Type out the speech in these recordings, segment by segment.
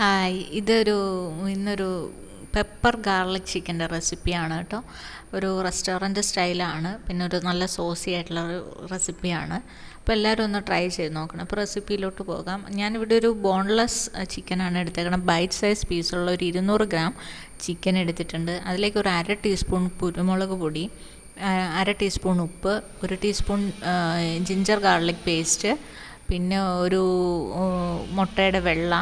Hi ഇതൊരു ഇന്നൊരു pepper garlic ചിക്കന്റെ റെസിപ്പിയാണ് കേട്ടോ. ഒരു റെസ്റ്റോറന്റ് സ്റ്റൈലാണ് പിന്നെ ഒരു നല്ല സോസി ആയിട്ടുള്ള ഒരു റെസിപ്പിയാണ് അപ്പോൾ എല്ലാവരും ഒന്ന് ട്രൈ ചെയ്ത് നോക്കണം. അപ്പോൾ റെസിപ്പിയിലോട്ട് പോകാം. ഞാനിവിടെ ഒരു ബോൺലെസ് ചിക്കനാണ് എടുത്തേക്കണം ബൈറ്റ് സൈസ് പീസുള്ള ഒരു ഇരുന്നൂറ് ഗ്രാം ചിക്കൻ എടുത്തിട്ടുണ്ട്. അതിലേക്ക് ഒരു അര ടീസ്പൂൺ കുരുമുളക് പൊടി അര ടീസ്പൂൺ ഉപ്പ് ഒരു ടീസ്പൂൺ ജിഞ്ചർ ഗാർലിക് പേസ്റ്റ് പിന്നെ ഒരു മുട്ടയുടെ വെള്ള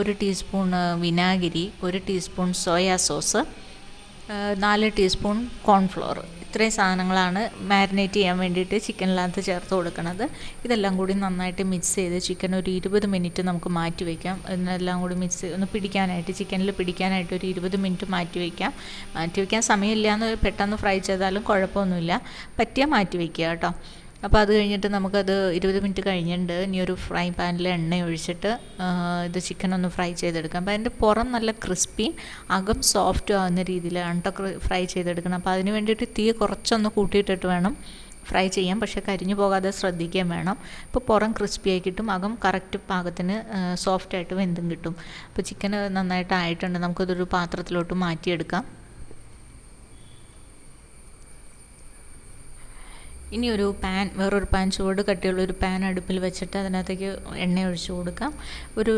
ഒരു ടീസ്പൂൺ വിനാഗിരി ഒരു ടീസ്പൂൺ സോയാ സോസ് നാല് ടീസ്പൂൺ കോൺഫ്ലോർ. ഇത്രയും സാധനങ്ങളാണ് മാരിനേറ്റ് ചെയ്യാൻ വേണ്ടിയിട്ട് ചിക്കനിനകത്ത് ചേർത്ത് കൊടുക്കുന്നത് ഇതെല്ലാം കൂടി നന്നായിട്ട് മിക്സ് ചെയ്ത് ചിക്കൻ ഒരു ഇരുപത് മിനിറ്റ് നമുക്ക് മാറ്റി വയ്ക്കാം എന്നെല്ലാം കൂടി മിക്സ് ഒന്ന് പിടിക്കാനായിട്ട് ചിക്കനിൽ പിടിക്കാനായിട്ട് ഒരു ഇരുപത് മിനിറ്റ് മാറ്റി വയ്ക്കാം മാറ്റി വയ്ക്കാൻ സമയമില്ല എന്ന് പെട്ടെന്ന് ഫ്രൈ ചെയ്താലും കുഴപ്പമൊന്നുമില്ല. പറ്റിയാൽ മാറ്റി വയ്ക്കുക കേട്ടോ. അപ്പോൾ അത് കഴിഞ്ഞിട്ട് നമുക്കത് ഇരുപത് മിനിറ്റ് കഴിഞ്ഞിട്ടുണ്ട്. ഇനി ഒരു ഫ്രൈ പാനിൽ എണ്ണ ഒഴിച്ചിട്ട് ഇത് ചിക്കൻ ഒന്ന് ഫ്രൈ ചെയ്തെടുക്കാം. അപ്പോൾ അതിന്റെ പുറം നല്ല ക്രിസ്പി അകം സോഫ്റ്റ് ആകുന്ന രീതിയിലാണ് കേട്ടോ ഫ്രൈ ചെയ്തെടുക്കണം അപ്പോൾ അതിന് വേണ്ടിയിട്ട് തീ കുറച്ചൊന്ന് കൂട്ടിയിട്ടിട്ട് വേണം ഫ്രൈ ചെയ്യാം പക്ഷേ കരിഞ്ഞു പോകാതെ ശ്രദ്ധിക്കുകയും വേണം. ഇപ്പോൾ പുറം ക്രിസ്പി ആയി കിട്ടും അകം കറക്റ്റ് പാകത്തിന് സോഫ്റ്റായിട്ട് വെന്തും കിട്ടും. അപ്പോൾ ചിക്കൻ നന്നായിട്ട് ആയിട്ടുണ്ട്. നമുക്കിതൊരു പാത്രത്തിലോട്ട് മാറ്റിയെടുക്കാം. ഇനി ഒരു പാൻ വേറൊരു പാൻ ചൂട് കട്ടിയുള്ള ഒരു പാൻ അടുപ്പിൽ വെച്ചിട്ട് അതിനകത്തേക്ക് എണ്ണ ഒഴിച്ചു കൊടുക്കാം. ഒരു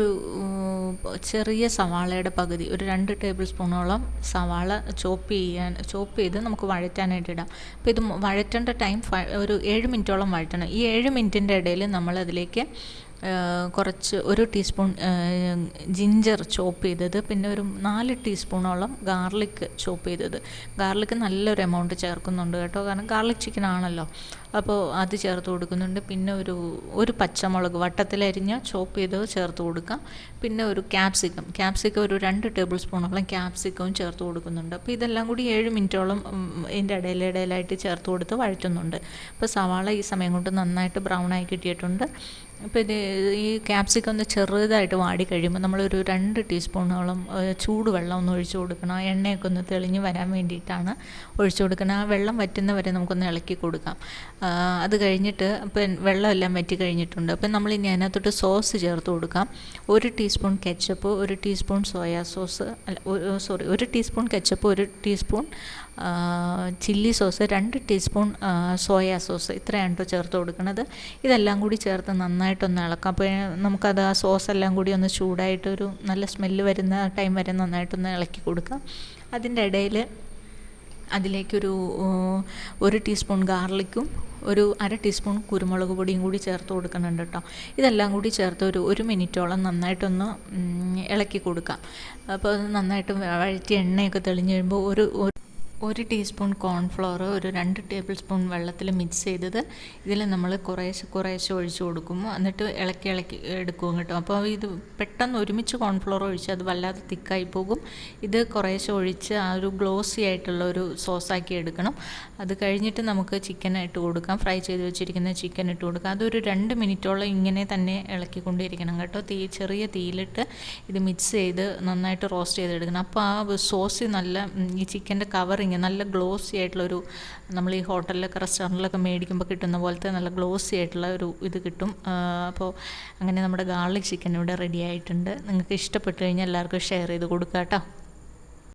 ചെറിയ സവാളയുടെ പകുതി ഒരു രണ്ട് ടേബിൾ സ്പൂണോളം സവാള ചോപ്പ് ചെയ്യാൻ ചോപ്പ് ചെയ്ത് നമുക്ക് വഴറ്റാനായിട്ട് ഇടാം. അപ്പോൾ ഇത് വഴറ്റേണ്ട ടൈം ഒരു ഏഴ് മിനിറ്റോളം വഴറ്റണം. ഈ ഏഴ് മിനിറ്റിന്റെ ഇടയിൽ നമ്മൾ അതിലേക്ക് കുറച്ച് ഒരു ടീസ്പൂൺ ജിഞ്ചർ ചോപ്പ് ചെയ്തത്. പിന്നെ ഒരു നാല് ടീസ്പൂണോളം ഗാർലിക് ചോപ്പ് ചെയ്തത്. ഗാർലിക് നല്ലൊരു എമൗണ്ട് ചേർക്കുന്നുണ്ട് കേട്ടോ. കാരണം ഗാർലിക് ചിക്കൻ ആണല്ലോ. അപ്പോൾ അത് ചേർത്ത് കൊടുക്കുന്നുണ്ട്. പിന്നെ ഒരു ഒരു പച്ചമുളക് വട്ടത്തിലരിഞ്ഞ് ചോപ്പ് ചെയ്ത് ചേർത്ത് കൊടുക്കാം. പിന്നെ ഒരു ക്യാപ്സിക്കം ക്യാപ്സിക്കം ഒരു രണ്ട് ടേബിൾ സ്പൂണോളം ക്യാപ്സിക്കവും ചേർത്ത് കൊടുക്കുന്നുണ്ട്. അപ്പോൾ ഇതെല്ലാം കൂടി ഏഴ് മിനിറ്റോളം ഇതിന്റെ ഇടയിലിടയിലായിട്ട് ചേർത്ത് കൊടുത്ത് വഴറ്റുന്നുണ്ട്. അപ്പോൾ സവാള ഈ സമയം കൊണ്ട് നന്നായിട്ട് ബ്രൗൺ ആയി കിട്ടിയിട്ടുണ്ട്. അപ്പോൾ ഇത് ഈ ക്യാപ്സിക്കം ഒന്ന് ചെറുതായിട്ട് വാടി കഴിയുമ്പോൾ നമ്മളൊരു രണ്ട് ടീസ്പൂണോളം ചൂടുവെള്ളം ഒന്ന് ഒഴിച്ചു കൊടുക്കണം. എണ്ണയൊക്കെ ഒന്ന് തെളിഞ്ഞ് വരാൻ വേണ്ടിയിട്ടാണ് ഒഴിച്ചു കൊടുക്കണം. ആ വെള്ളം വറ്റുന്ന വരെ നമുക്കൊന്ന് ഇളക്കി കൊടുക്കാം. അത് കഴിഞ്ഞിട്ട് ഇപ്പം വെള്ളമെല്ലാം വറ്റി കഴിഞ്ഞിട്ടുണ്ട്. അപ്പം നമ്മൾ ഇനി അതിനകത്തോട്ട് സോസ് ചേർത്ത് കൊടുക്കാം. ഒരു ടീസ്പൂൺ കെച്ചപ്പ് ഒരു ടീസ്പൂൺ സോയാ സോസ് അല്ല സോറി ഒരു ടീസ്പൂൺ കെച്ചപ്പ് ഒരു ടീസ്പൂൺ ചില്ലി സോസ് രണ്ട് ടീസ്പൂൺ സോയാ സോസ്. ഇത്രയാണ് കേട്ടോ ചേർത്ത് കൊടുക്കുന്നത് ഇതെല്ലാം കൂടി ചേർത്ത് നന്നായിട്ടൊന്ന് ഇളക്കാം. അപ്പോൾ നമുക്കത് ആ സോസ് എല്ലാം കൂടി ഒന്ന് ചൂടായിട്ടൊരു നല്ല സ്മെല്ല് വരുന്ന ടൈം വരെ നന്നായിട്ടൊന്ന് ഇളക്കി കൊടുക്കാം. അതിന്റെ ഇടയിൽ അതിലേക്കൊരു ഒരു ടീസ്പൂൺ ഗാർലിക്കും ഒരു അര ടീസ്പൂൺ കുരുമുളക് പൊടിയും കൂടി ചേർത്ത് കൊടുക്കുന്നുണ്ട് കേട്ടോ ഇതെല്ലാം കൂടി ചേർത്ത് ഒരു ഒരു മിനിറ്റോളം നന്നായിട്ടൊന്ന് ഇളക്കി കൊടുക്കാം. അപ്പോൾ അത് നന്നായിട്ട് വഴറ്റി എണ്ണയൊക്കെ തെളിഞ്ഞ് കഴിയുമ്പോൾ ഒരു ഒരു ടീസ്പൂൺ കോൺഫ്ലോർ ഒരു രണ്ട് ടേബിൾ സ്പൂൺ വെള്ളത്തിൽ മിക്സ് ചെയ്തത് ഇതിൽ നമ്മൾ കുറേശ്ശെ കുറേശ്ശെ ഒഴിച്ച് കൊടുക്കും. എന്നിട്ട് ഇളക്കി ഇളക്കി എടുക്കും കേട്ടോ. അപ്പോൾ ഇത് പെട്ടെന്ന് ഒരുമിച്ച് കോൺഫ്ലോർ ഒഴിച്ച് അത് വല്ലാതെ തിക്കായി പോകും. ഇത് കുറേശ്ശെ ഒഴിച്ച് ആ ഒരു ഗ്ലോസി ആയിട്ടുള്ള ഒരു സോസാക്കി എടുക്കണം. അത് കഴിഞ്ഞിട്ട് നമുക്ക് ചിക്കൻ ഇട്ട് കൊടുക്കാം. ഫ്രൈ ചെയ്ത് വെച്ചിരിക്കുന്ന ചിക്കൻ ഇട്ട് കൊടുക്കാം. അതൊരു രണ്ട് മിനിറ്റോളം ഇങ്ങനെ തന്നെ ഇളക്കിക്കൊണ്ടിരിക്കണം കേട്ടോ. തീ ചെറിയ തീയിലിട്ട് ഇത് മിക്സ് ചെയ്ത് നന്നായിട്ട് റോസ്റ്റ് ചെയ്തെടുക്കണം. അപ്പോൾ ആ സോസ് നല്ല ഈ ചിക്കന്റെ കവർ ഇങ്ങനെ നല്ല ഗ്ലോസി ആയിട്ടുള്ളൊരു നമ്മൾ ഈ ഹോട്ടലിലൊക്കെ റെസ്റ്റോറന്റിലൊക്കെ മേടിക്കുമ്പോൾ കിട്ടുന്ന പോലത്തെ നല്ല ഗ്ലോസി ആയിട്ടുള്ള ഒരു ഇത് കിട്ടും. അപ്പോൾ അങ്ങനെ നമ്മുടെ ഗാർലിക് ചിക്കൻ ഇവിടെ റെഡി ആയിട്ടുണ്ട്. നിങ്ങൾക്ക് ഇഷ്ടപ്പെട്ടു കഴിഞ്ഞാൽ എല്ലാവർക്കും ഷെയർ ചെയ്ത് കൊടുക്കാം കേട്ടോ